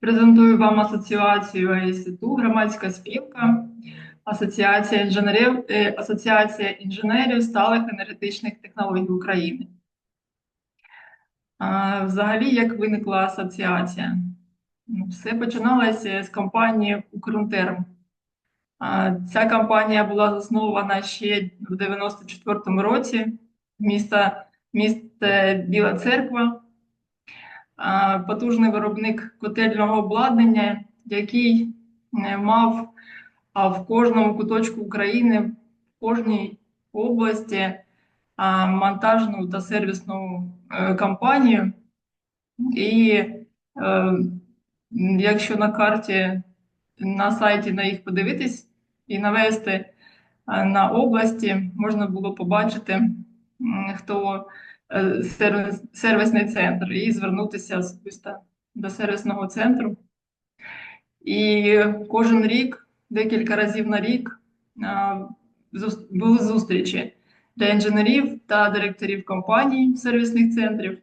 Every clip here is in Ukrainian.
Презентую вам асоціацію АІСІТУ, громадська спілка, Асоціація інженерів, е, Асоціація інженерів сталих енергетичних технологій України. Взагалі, як виникла асоціація? Ну, Все починалося з компанії «Укрунтерм». Ця компанія була заснована ще в 94-му році міста, місто Біла Церква. А, Потужний виробник котельного обладнання, який е, мав в кожному куточку України, в кожній області монтажну та сервісну е, компанію. І е, якщо на карті на сайті на їх подивитись і навести на області, можна було побачити, хто е, сервіс, сервісний центр і звернутися особисто до сервісного центру. І кожен рік, декілька разів на рік, були зустрічі для інженерів та директорів компаній сервісних центрів.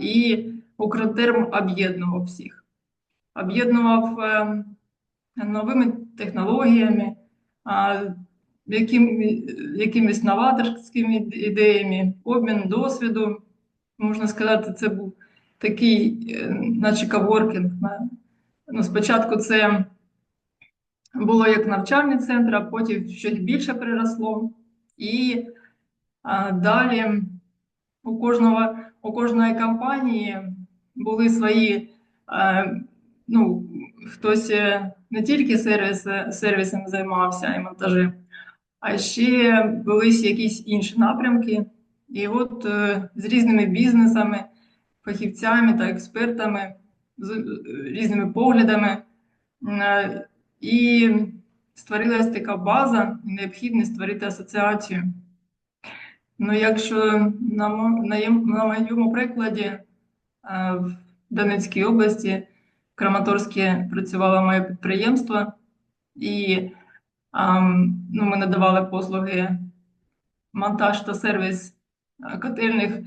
І Укртерм об'єднував всіх. Об'єднував е, новими технологіями, яким, якимись новаторськими ідеями, обмін досвіду. Можна сказати, це був такий, е, наче каворкінг. Ну, спочатку це було як навчальний центр, а потім щось більше приросло. І а, далі у кожного, у кожної компанії були свої, е, ну, хтось е, не тільки сервіс, сервісом займався і монтажем, а ще були якісь інші напрямки. І от е, з різними бізнесами, фахівцями та експертами, з е, різними поглядами. е, І створилась така база, необхідність створити асоціацію. Ну, якщо на, мо- на, єм- на моєму прикладі в Донецькій області, в Краматорській працювало моє підприємство, і ну, ми надавали послуги монтаж та сервіс е, котельних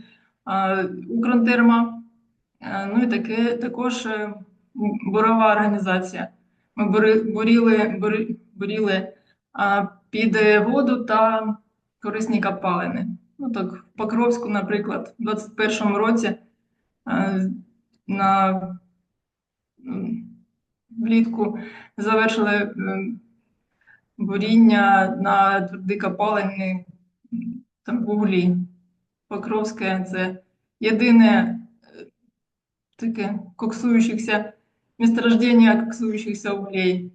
е, Укртерма. Е, Ну і таке також бурова організація. Ми буріли, буріли під воду та корисні копалини. Ну так, в Покровську, наприклад, у 21-му році на влітку завершили буріння на тверді копалини там вуглі. Покровське це єдине е, таке коксуючихся месторождение коксующихся углей.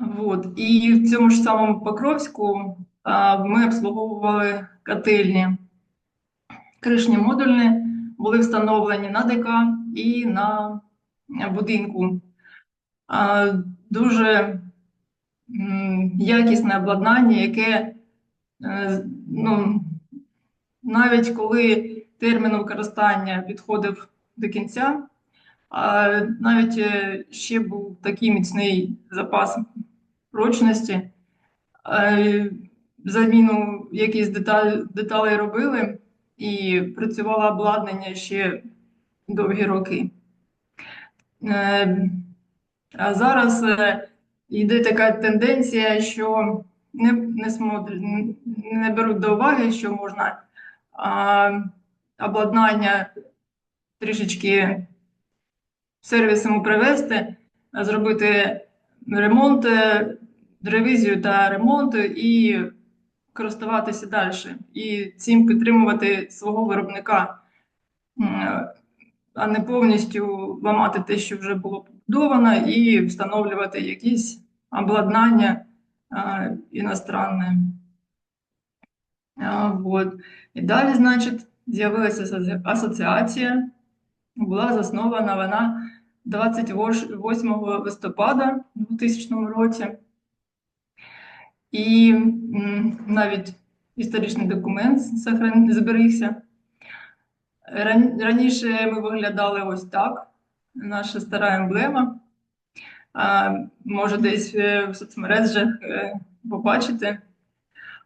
Вот. І в цьому ж самому Покровську а, ми обслуговували котельні. Кришні модульні були встановлені на ДК і на е, будинку. А, дуже м, якісне обладнання, яке е, ну, навіть коли термін використання підходив до кінця, навіть е, ще був такий міцний запас прочності. Е, Заміну якісь деталь, деталей робили і працювало обладнання ще довгі роки. А зараз йде така тенденція, що не, не, смотр- не беруть до уваги, що можна а, обладнання трішечки сервісом привезти, зробити ремонт, е, ревізію та ремонт і користуватися далі. І цим підтримувати свого виробника, а не повністю ламати те, що вже було побудовано, і встановлювати якісь обладнання а, іностранне. А, вот. І далі, значить, з'явилася асоціація. Була заснована вона 28 листопада 2000 році. І навіть історичний документ зберігся. Ран- Раніше ми виглядали ось так. Наша стара емблема. Може, десь е, в соцмережах е, побачите.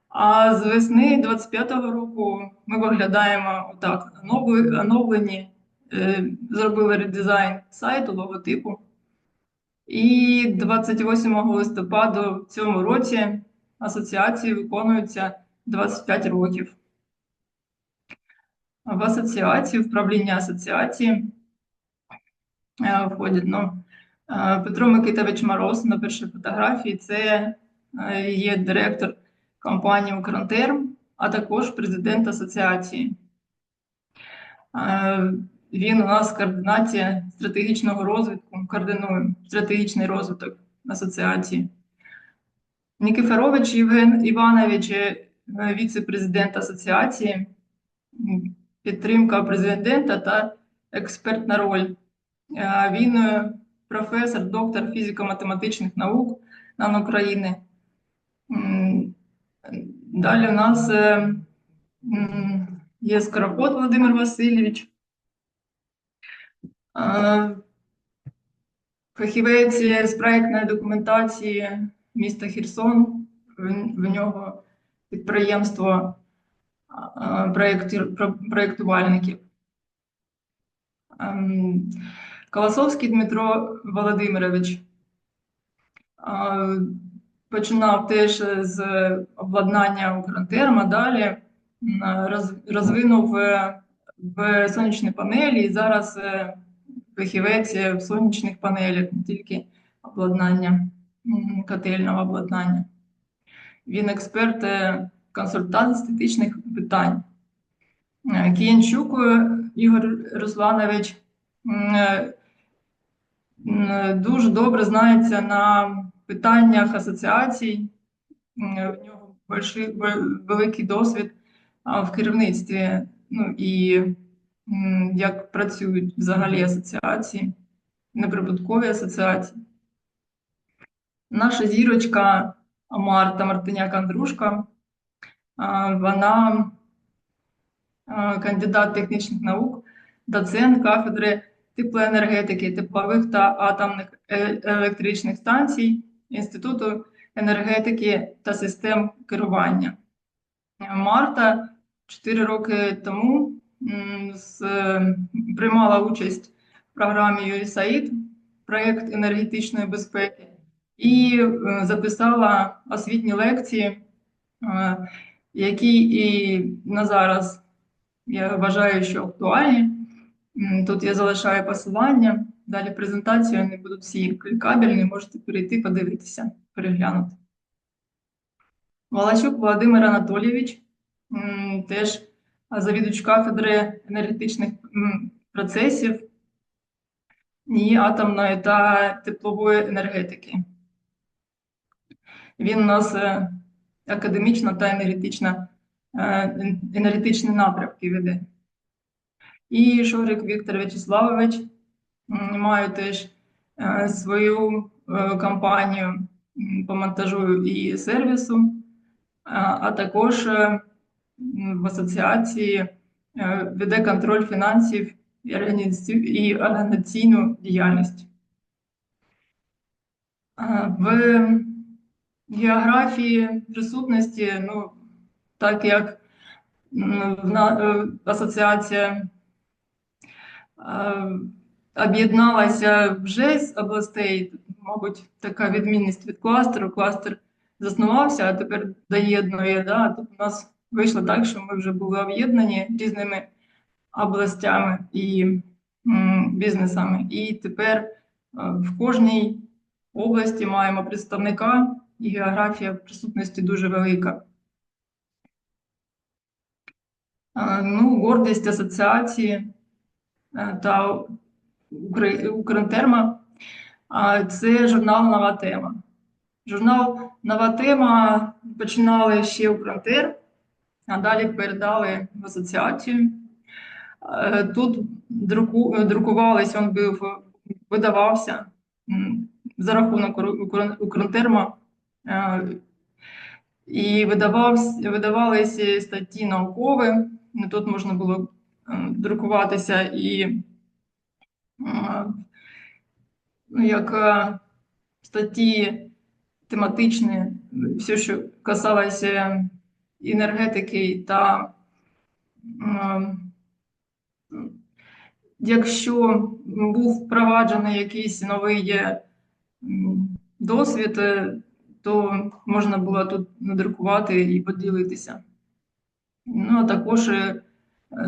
А з весни 25-го року ми виглядаємо отак, оновлені е, зробили редизайн сайту, логотипу. І 28 листопаду в цьому році асоціації виконується 25 років. В асоціацію, в правління асоціації е, входять ну, е, Петро Микитович Мороз на першій фотографії. Це е, є директор компанії «Укртерм», а також президент асоціації. Він у нас координація стратегічного розвитку, координує стратегічний розвиток асоціації. Нікифорович Євген Іванович, віце-президент асоціації, підтримка президента та експертна роль. Е, Він е, професор, доктор фізико-математичних наук НАН України. Далі у нас е, є Скороход Володимир Васильович. Фахівець з проєктної документації міста Херсон. В, нього підприємство проєктувальників. Ем, Колосовський Дмитро Володимирович. Е, Починав теж з обладнання Укртерма, далі розвинув е, в сонячні панелі і зараз е, фахівець в сонячних панелях, не тільки обладнання, котельного обладнання. Він експерт, е, консультант з естетичних питань. Е, Кіянчук е, Ігор Русланович е, дуже добре знається на питаннях асоціацій. В нього великий досвід в керівництві, ну і як працюють взагалі асоціації, неприбуткові асоціації. Наша зірочка Марта Мартиняк-Андрушка, вона кандидат технічних наук, доцент кафедри теплоенергетики, теплових та атомних е- електричних станцій Інституту енергетики та систем керування. Марта 4 роки тому з, приймала участь в програмі USAID, проєкт енергетичної безпеки, і е, записала освітні лекції, е, які і на зараз я вважаю, що актуальні. Тут я залишаю посилання. Далі презентацію вони будуть всі клікабельні, можете перейти, подивитися, переглянути. Волочук Володимир Анатолійович, теж завідувач кафедри енергетичних процесів і атомної та теплової енергетики. Він у нас е, академічна та енергетична, е, енергетичні напрямки веде. І Шурик Віктор Вячеславович має теж е, свою е, компанію по монтажу і сервісу, а також в асоціації веде контроль фінансів і організаційну діяльність. В географії присутності, ну, так як в е, асоціація е, об'єдналася вже з областей, мабуть, така відмінність від кластеру. Кластер заснувався, а тепер доєднує. Да? Тут у нас вийшло так, що ми вже були об'єднані різними областями і бізнесами. І тепер е, в кожній області маємо представника, і географія присутності дуже велика. Ну, гордість асоціації е, та Укр- Укртерма це журнал Нова тема. Журнал Нова тема починали ще Укртер, а далі передали в асоціацію. Е, Тут друку, він був, видавався за рахунок Укр- Укр- Укртерма. Е, І видавався, видавалися статті наукові. Тут можна було е, друкуватися і е, ну, як статті тематичні, все, що касалося енергетики та якщо був впроваджений якийсь новий досвід, то можна було тут надрукувати і поділитися. Ну, а також е,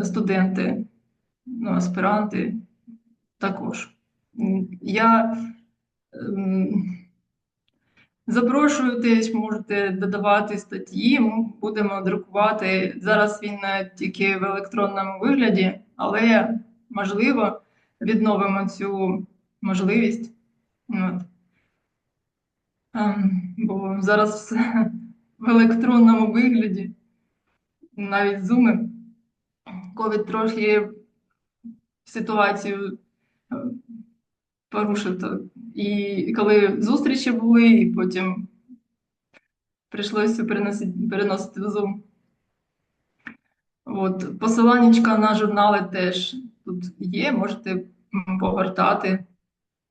студенти, ну, аспіранти також. Я ем, запрошую теж, можете додавати статті, ми будемо друкувати. Зараз він е, тільки в електронному вигляді, але можливо відновимо цю можливість. От. Ем, Бо зараз в електронному вигляді, навіть зуми. Ковід трохи ситуацію е, порушив. І коли зустрічі були, і потім прийшлося переносити, переносити в Zoom. От, посиланнячка на журнали теж тут є, можете м, погортати,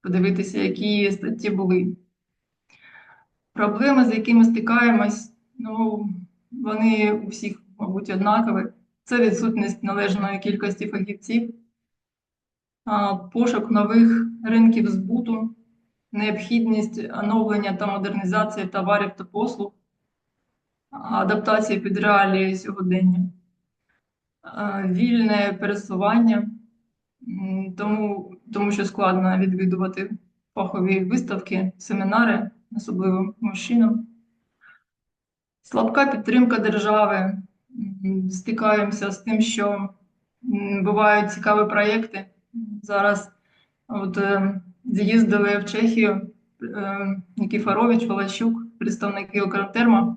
подивитися, які статті були. Проблеми, з якими стикаємось, ну, вони у всіх, мабуть, однакові. Це відсутність належної кількості фахівців, пошук нових ринків збуту, необхідність оновлення та модернізації товарів та послуг, адаптація під реалії сьогодення, вільне пересування, тому, тому що складно відвідувати фахові виставки, семінари, особливо мужчинам. Слабка підтримка держави. Стикаємося з тим, що бувають цікаві проєкти. Зараз от, е, з'їздили в Чехію е, Нікіфорович, Волощук, представники Укртерма.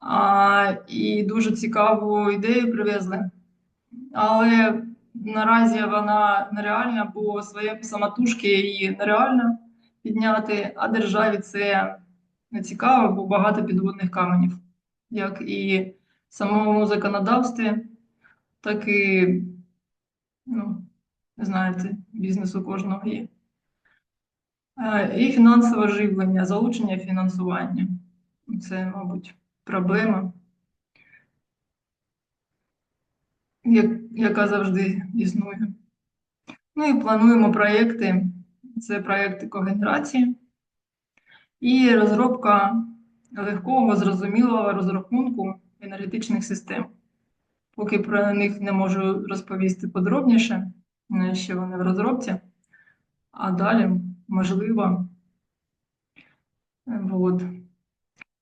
А, і дуже цікаву ідею привезли. Але наразі вона нереальна, бо своєї самотужки її нереально підняти, а державі це не цікаво, бо багато підводних каменів, як і в самому законодавстві, так і, ну, знаєте, бізнес у кожного є. Е, І фінансове живлення, залучення фінансування. Це, мабуть, проблема, яка завжди існує. Ну і плануємо проєкти. Це проєкти когенерації і розробка легкого, зрозумілого розрахунку енергетичних систем. Поки про них не можу розповісти подробніше, е, ще вони в розробці, а далі можливо. Е, Вот.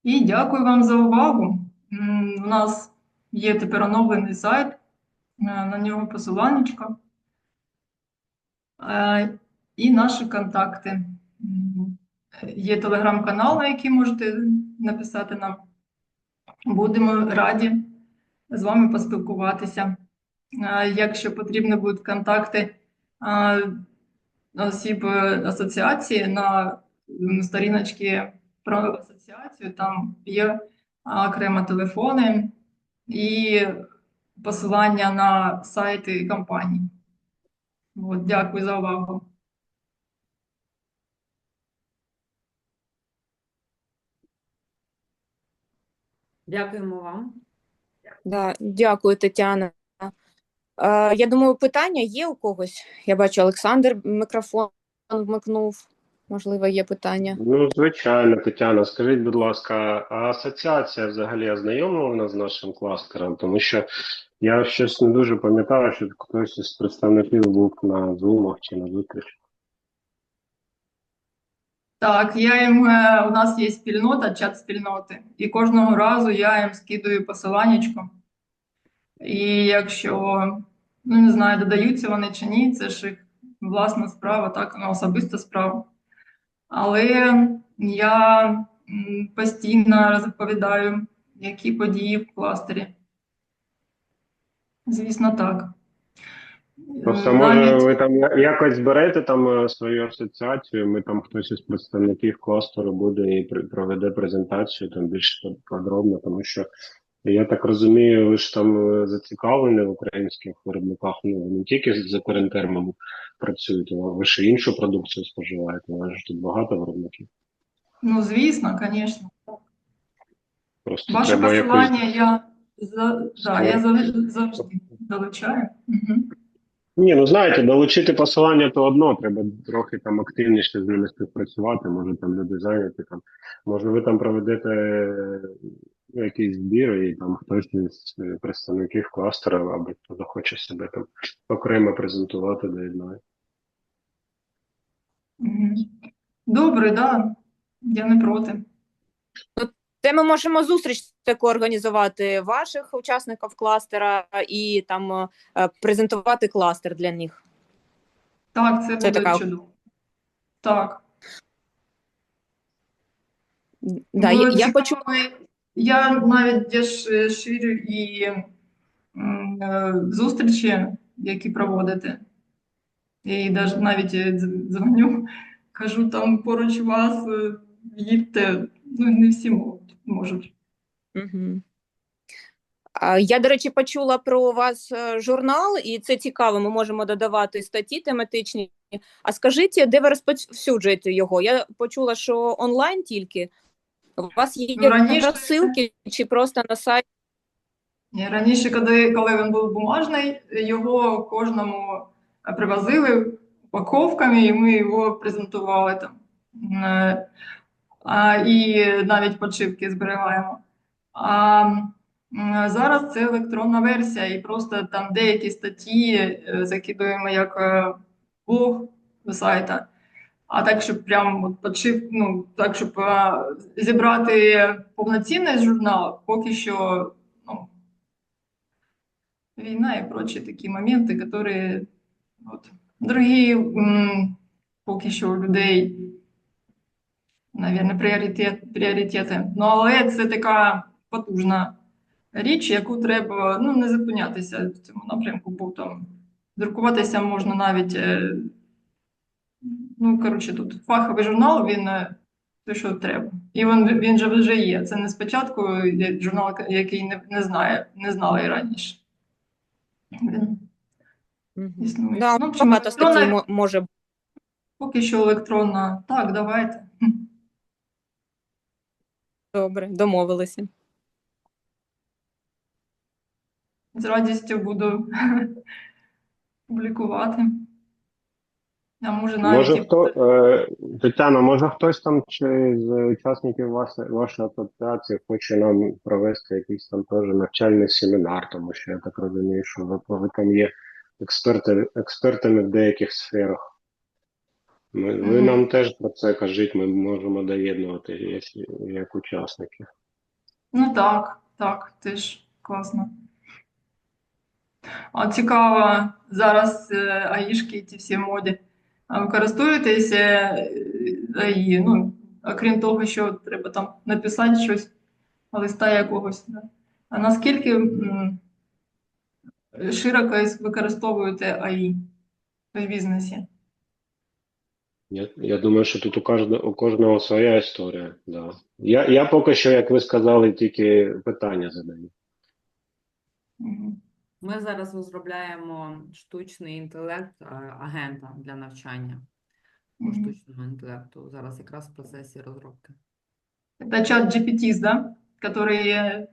І дякую вам за увагу. У нас є тепер оновлений сайт, е, на нього посиланнячко. І наші контакти. Є телеграм-канал, на який можете написати нам. Будемо раді з вами поспілкуватися. Якщо потрібні будуть контакти осіб е, асоціації на м, сторіночці про асоціацію, там є окремо телефони і посилання на сайти компаній. От, дякую за увагу. Дякуємо вам. Да, дякую, Тетяна. Е, я думаю, питання є у когось. Я бачу, Олександр мікрофон вмикнув. Можливо, є питання. Ну, звичайно, Тетяна, скажіть, будь ласка, а асоціація взагалі ознайомлена з нашим кластером? Тому що я щось не дуже пам'ятаю, що хтось із представників був на зумах чи на зустрічі. Так, я їм, е, у нас є спільнота, чат спільноти, і кожного разу я їм скидую посиланнячко. І якщо, ну не знаю, додаються вони чи ні, це ж їх власна справа, так, ну, особиста справа. Але я постійно розповідаю, які події в кластері. Звісно, так. Просто може навіть- ви там якось зберете там е, свою асоціацію, ми там хтось із представників кластеру буде і проведе презентацію там більш подробно, тому що я так розумію, ви ж там е, зацікавлені в українських виробниках, ну не тільки з закорентермом працюєте, а ви ще іншу продукцію споживаєте. У вас ж тут багато виробників. Ну, звісно, звісно. Просто Ваше посилання якось. я, за, да, я завжди, завжди долучаю. Угу. Ні, ну знаєте, долучити посилання то одно, треба трохи там активніше з ними співпрацювати. Може там люди зайняті там. Може, ви там проведете е, якийсь збір, і там хтось із е, представників кластера або хто захоче себе там окремо презентувати доєднає. Добре, да. Я не проти. Це ми можемо зустріч організувати ваших учасників кластера і там е, презентувати кластер для них. Так, це, Це буде така- чудово. Так. Да, я, я почула. Я навіть я ж е, ширю і е, зустрічі, які проводите. І навіть е, дзвоню, кажу, там поруч вас їдьте. Ну, не всі можуть. Я, до речі, почула про вас е, журнал, і це цікаво. Ми можемо додавати статті тематичні. А скажіть, де ви розповсюджуєте його? Я почула, що онлайн тільки. У вас є Ну, раніше- розсилки чи просто на сайті? Раніше, коли, коли він був бумажний, його кожному привозили упаковками, і ми його презентували там. Е, А, і навіть подшивки зберігаємо. А зараз це електронна версія, і просто там деякі статті е, закидуємо як е, блог до сайта. А так, щоб прям от подшив, ну, так, щоб е, зібрати повноцінний журнал, поки що ну, війна і прочі такі моменти, які от, другі м, поки що у людей, навірно, пріоритет, пріоритети. Ну, але це така потужна річ, яку треба ну, не зупинятися в цьому напрямку, бо там друкуватися можна навіть. е, Ну, коротше, тут фаховий журнал, він е, те, що треба. І він, він же вже є. Це не спочатку журнал, який не, не знає, не знали раніше. Він існує. Да, Ну, багато статей може бути. Поки що електронна. Так, давайте. Добре, домовилися. З радістю буду публікувати. А може навіть Може і хто е, Тетяна, може хтось там чи з учасників вас, вашої асоціації хоче нам провести якийсь там теж навчальний семінар, тому що я так розумію, що ви, ви там є експерти, експертами в деяких сферах. Ми, ви Мгм. нам теж про це кажіть, ми можемо доєднувати як, як учасники. Ну так, так, теж класно. А цікаво, зараз е, аїшки ті всі моді. А ви користуєтеся е, АІ? Ну, окрім того, що треба там написати щось, листа якогось. Да? А наскільки м, широко використовуєте АІ в бізнесі? Я, я думаю, що тут у кожного, у кожного своя історія. Да. Я, я поки що, як ви сказали, тільки питання задаю. Мгм. Ми зараз розробляємо штучний інтелект е, агента для навчання по Мгм. штучному інтелекту. Зараз якраз в процесі розробки. Это чат GPT, да? Который е,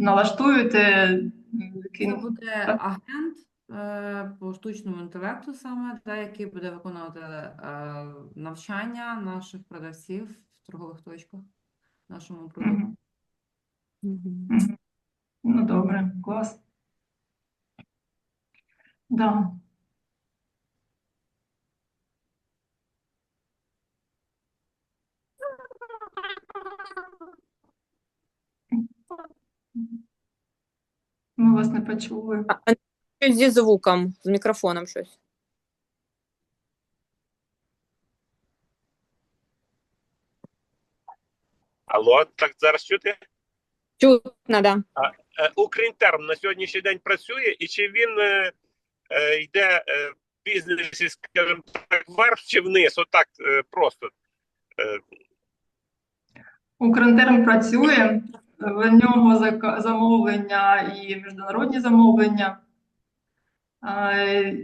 налаштуєте, Це буде агент е, по штучному інтелекту саме, да, який буде виконувати е, навчання наших продавців в торгових точках нашому продукту. Мгм. Мгм. Мгм. Ну, добре, клас. Да. Ми вас не почули. А, а щось зі звуком, з мікрофоном щось. Алло, так зараз чути? Чутно, да. Е, Укрінтерм на сьогоднішній день працює, і чи він е, е, йде е, бізнесі, скажімо так, вверх чи вниз? Отак е, просто. Е, працює, в нього замовлення і міжнародні замовлення. Е,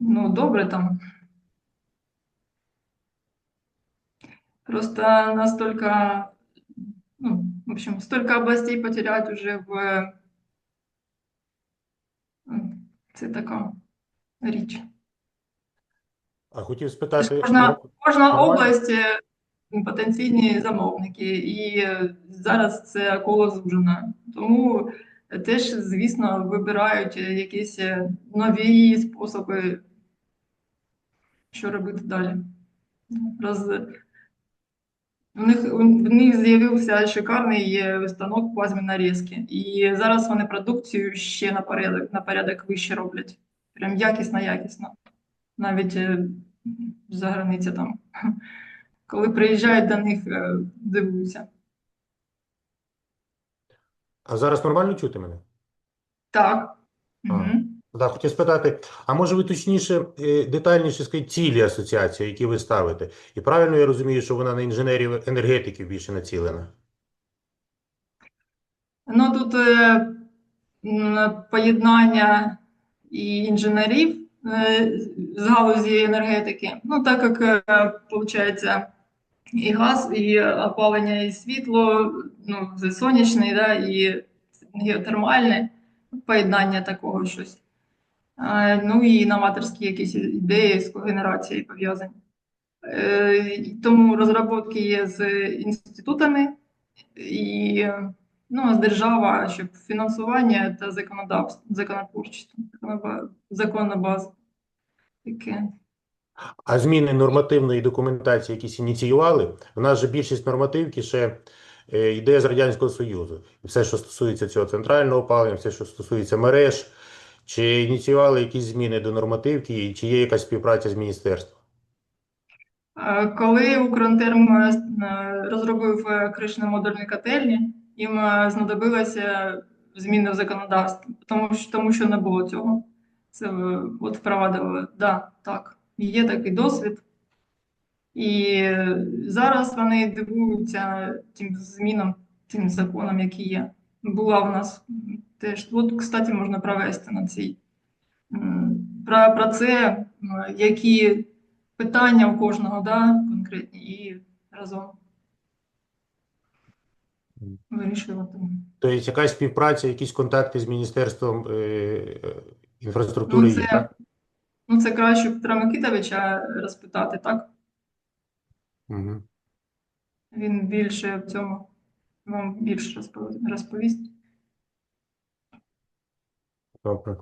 ну, добре там. Просто настолько, ну, в общем, столько областей потерять уже в... Це така річ. А хотів спитати, Кожна, кожна область е, потенційні замовники, і зараз це коло звужено. Тому теж, звісно, вибирають якісь е, нові способи, що робити далі. Роз... У них, у них з'явився шикарний е, станок плазмінарізки, і зараз вони продукцію ще на порядок, на порядок вище роблять. Прям якісно, якісно. Навіть е, за границя там. Коли приїжджають до них, е, дивуються. а зараз нормально чути мене? Так. А. Так, хотів спитати, а може ви точніше, е, детальніше скажіть цілі асоціації, які ви ставите? І правильно я розумію, що вона на інженерів енергетиків більше націлена? Ну тут е, поєднання і інженерів е, з галузі енергетики. Ну, так як виходить, і газ, і опалення, і світло, ну, сонячний, да, і геотермальне поєднання такого щось. Ну і новаторські якісь ідеї з когенерацією пов'язані. Е, Тому розробки є з інститутами і ну, а держава, щоб фінансування та законодавство, законотворчість, законна база. Таке. А зміни нормативної документації якісь ініціювали? У нас же більшість нормативки ще е, йде з Радянського Союзу. Все, що стосується цього центрального опалення, все, що стосується мереж. Чи ініціювали якісь зміни до нормативки, чи є якась співпраця з міністерством? Е, Коли Укрентерм е, розробив е, кришно-модульні котельні, їм знадобилося зміни в законодавстві, тому що, тому що не було цього. Це от впровадили. Да, так, є такий досвід. І зараз вони дивуються тим змінам, тим законам, які є. Була в нас теж. От, кстати, можна провести на цій про, про це, які питання у кожного, да, конкретні, і разом вирішувати. Тобто якась співпраця, якісь контакти з Міністерством е, е, інфраструктури Ну, є, це- так? Ну, це краще Петра Микитовича розпитати, так? Угу. Він більше в цьому вам більше розповість. Добре.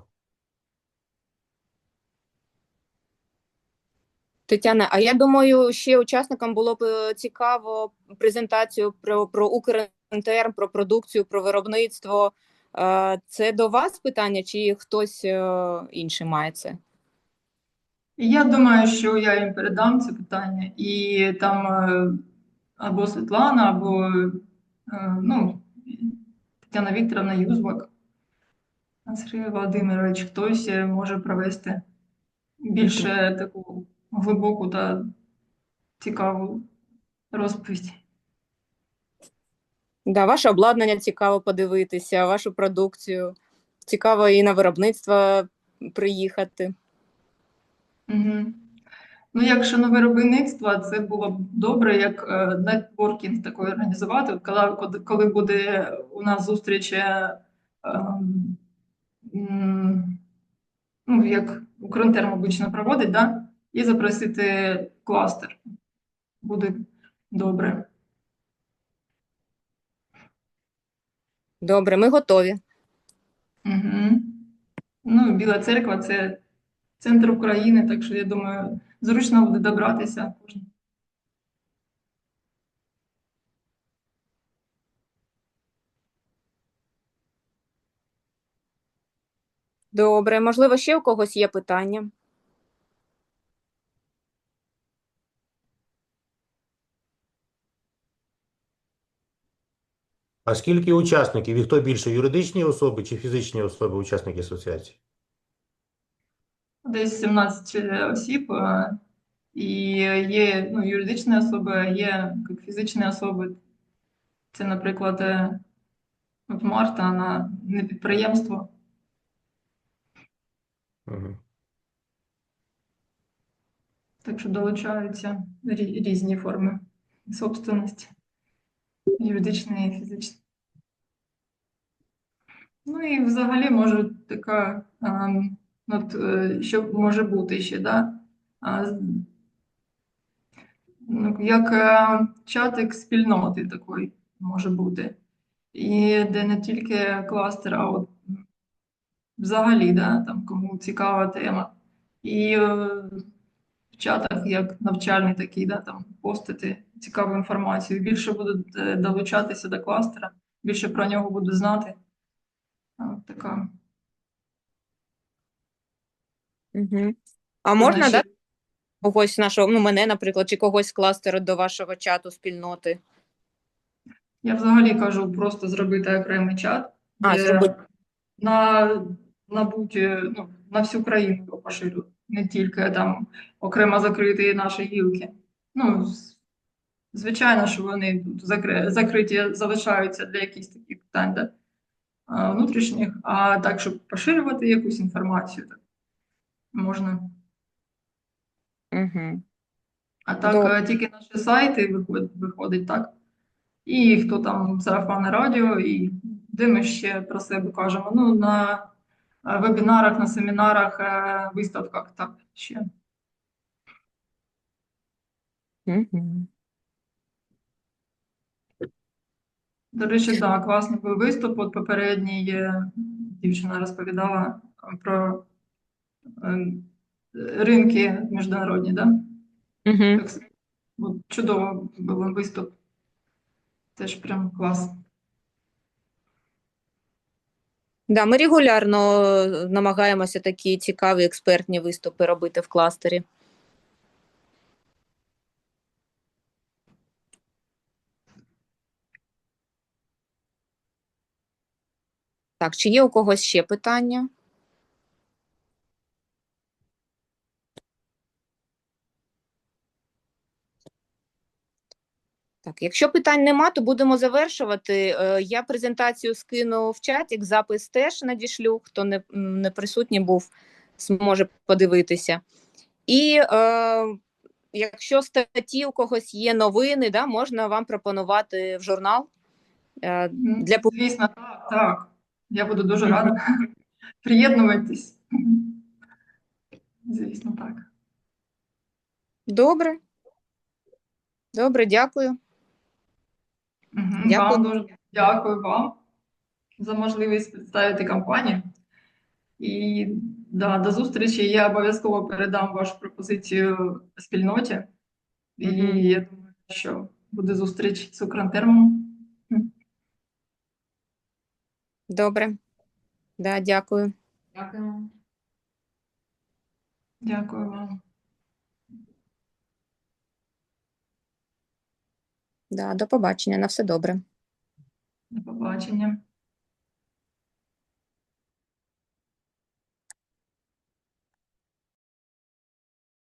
Тетяна, а я думаю, ще учасникам було б е, цікаво презентацію про, про Укрінтерм, про продукцію, про виробництво. Е, Це до вас питання, чи хтось е, інший має це? Я думаю, що я їм передам це питання, і там або Світлана, або ну, Тетяна Вікторовна Юзбак, Сергій Володимирович, хтось е, може провести більше таку глибоку та цікаву розповідь. Да, ваше обладнання цікаво подивитися, вашу продукцію. Цікаво і на виробництво приїхати. Угу. Ну, якщо на виробництво, це було б добре, як е, нетворкінг такий організувати, коли, коли- буде у нас зустріч, е, ем, ну, як Укрінтерм обично проводить, да? і запросити кластер. Буде добре. Добре, ми готові. Угу. Ну, Біла церква це центр України, так що я думаю, зручно буде добратися кожному. Добре, можливо, ще у когось є питання. А скільки учасників? І хто більше юридичні особи чи фізичні особи, учасники асоціації? Десь 17 осіб, е, і є ну, юридичні особи, а є як фізичні особи. Це, наприклад, е, от Марта, вона не підприємство. Так що долучаються різні форми собственності, юридичні і фізичні. Ну і взагалі може така От, е, що може бути ще, да? Ну, як е, чатик спільноти такий може бути. І де не тільки кластер, а от взагалі, да, там, кому цікава тема. І е, в чатах як навчальний такий, да, там, постити цікаву інформацію. Більше будуть е, долучатися до кластера, більше про нього будуть знати. От така. Угу. А можна, да, когось нашого, ну, мене, наприклад, чи когось з кластеру до вашого чату спільноти? Я взагалі кажу просто зробити окремий чат, А, де зробити. на, на будь, ну, на всю країну його поширю, не тільки там окремо закриті наші гілки. Ну, звичайно, що вони закриті залишаються для якихось таких питань, да? внутрішніх, а так, щоб поширювати якусь інформацію, так можна. Угу. А так Добре. е, тільки наші сайти виходить, виходить так. І хто там сарафанне радіо, і де ми ще про себе кажемо. Ну, на е, вебінарах, на семінарах, е, виставках, так ще. Угу. До речі, так, класний був виступ. От попередній е, дівчина розповідала про е, ринки міжнародні, да? Угу. Так, от чудово був виступ. Теж прям клас. Да, ми регулярно е, намагаємося такі цікаві експертні виступи робити в кластері. Так, чи є у когось ще питання? Так, якщо питань нема, то будемо завершувати. Е, Я презентацію скину в чатик, запис теж надішлю, хто не, не присутній був, зможе подивитися. І е, якщо статті у когось є новини, да, можна вам пропонувати в журнал. Е, Для Звісно, так, так. Я буду дуже рада. Приєднуйтесь. Звісно, так. Добре. Добре, дякую. Мгм. Дякую. Вам дуже дякую вам за можливість представити компанію. І да, до зустрічі. Я обов'язково передам вашу пропозицію спільноті. І Мгм. я думаю, що буде зустріч з Укртермом. Добре. Да, дякую. Дякуємо. Дякую вам. Да, до побачення. На все добре. До побачення.